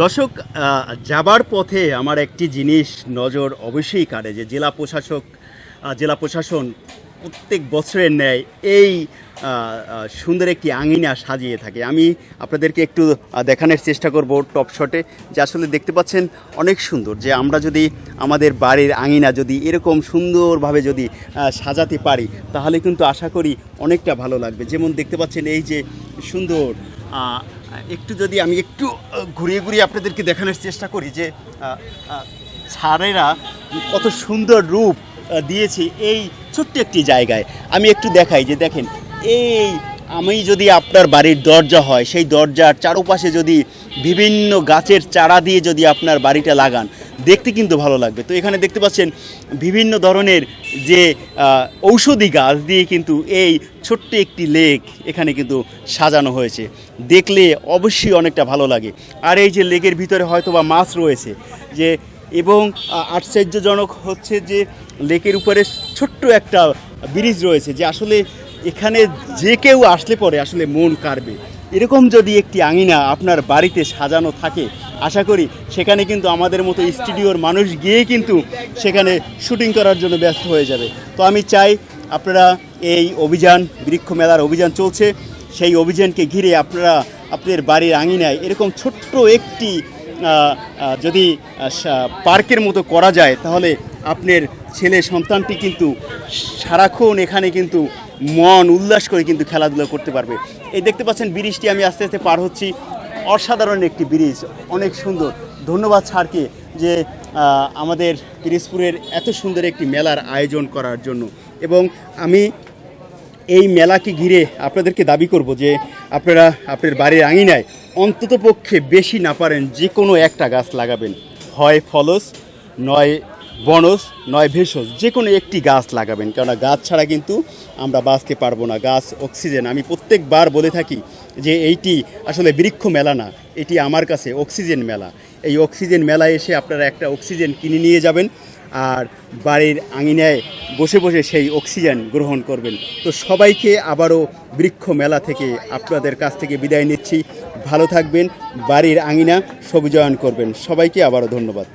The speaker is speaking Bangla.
দর্শক যাবার পথে আমার একটি জিনিস নজর অবশ্যই কাড়ে যে জেলা প্রশাসক জেলা প্রশাসন প্রত্যেক বছরের ন্যায় এই সুন্দর একটি আঙিনা সাজিয়ে থাকে। আমি আপনাদেরকে একটু দেখানোর চেষ্টা করব টপ শটে, যে আসলে দেখতে পাচ্ছেন অনেক সুন্দর। যে আমরা যদি আমাদের বাড়ির আঙিনা যদি এরকম সুন্দরভাবে যদি সাজাতে পারি, তাহলে কিন্তু আশা করি অনেকটা ভালো লাগবে। যেমন দেখতে পাচ্ছেন এই যে সুন্দর একটু যদি আমি একটু ঘুরিয়ে ঘুরিয়ে আপনাদেরকে দেখানোর চেষ্টা করি যে ছাড়েরা কত সুন্দর রূপ দিয়েছে এই ছোট্ট একটি জায়গায়। আমি একটু দেখাই যে দেখেন, এই আমি যদি আপনার বাড়ির দরজা হয়, সেই দরজার চারপাশে যদি বিভিন্ন গাছের চারা দিয়ে যদি আপনার বাড়িটা লাগান, দেখতে কিন্তু ভালো লাগবে। তো এখানে দেখতে পাচ্ছেন বিভিন্ন ধরনের যে ঔষধি গাছ দিয়ে কিন্তু এই ছোট্ট একটি লেক এখানে কিন্তু সাজানো হয়েছে। দেখলে অবশ্যই অনেকটা ভালো লাগে। আর এই যে লেকের ভিতরে হয়তো বা মাছ রয়েছে, যে এবং আশ্চর্যজনক হচ্ছে যে, লেকের উপরে ছোট্ট একটা ব্রিজ রয়েছে, যে আসলে এখানে যে কেউ আসলে পরে আসলে মন কাড়বে। এরকম যদি একটি আঙিনা আপনার বাড়িতে সাজানো থাকে, আশা করি সেখানে কিন্তু আমাদের মতো স্টুডিওর মানুষ গিয়ে কিন্তু সেখানে শুটিং করার জন্য ব্যস্ত হয়ে যাবে। তো আমি চাই আপনারা এই অভিযান, বৃক্ষ মেলার অভিযান চলছে। সেই অভিযানকে ঘিরে আপনারা আপনাদের বাড়ির আঙিনায় এরকম ছোট্ট একটি যদি পার্কের মতো করা যায়, তাহলে আপনার ছেলে সন্তানটি কিন্তু সারাক্ষণ এখানে কিন্তু মন উল্লাস করে কিন্তু খেলাধুলা করতে পারবে। এই দেখতে পাচ্ছেন ব্রিজটি আমি আস্তে আস্তে পার হচ্ছি। অসাধারণ একটি ব্রিজ, অনেক সুন্দর। ধন্যবাদ স্যারকে যে আমাদের পিরিজপুরের এত সুন্দর একটি মেলার আয়োজন করার জন্য। এবং আমি এই মেলাকে ঘিরে আপনাদেরকে দাবি করব যে, আপনারা আপনার বাড়ির আঙিনায় অন্তত পক্ষে বেশি না পারেন যে কোনো একটা গাছ লাগাবেন। হয় ফলস, নয় বনস নয় ভেষজ যে কোনো একটি গাছ লাগাবেন। কেননা গাছ ছাড়া কিন্তু আমরা বাঁচতে পারব না। গাছ, অক্সিজেন, আমি প্রত্যেকবার বলে থাকি যে এইটি আসলে বৃক্ষ মেলা না, এটি আমার কাছে অক্সিজেন মেলা। এই অক্সিজেন মেলায় এসে আপনারা একটা অক্সিজেন কিনে নিয়ে যাবেন আর বাড়ির আঙিনায় বসে বসে সেই অক্সিজেন গ্রহণ করবেন। তো সবাইকে আবারও বৃক্ষ মেলা থেকে আপনাদের কাছ থেকে বিদায় নিচ্ছি। ভালো থাকবেন, বাড়ির আঙিনা সবুজায়ন করবেন। সবাইকে আবারও ধন্যবাদ।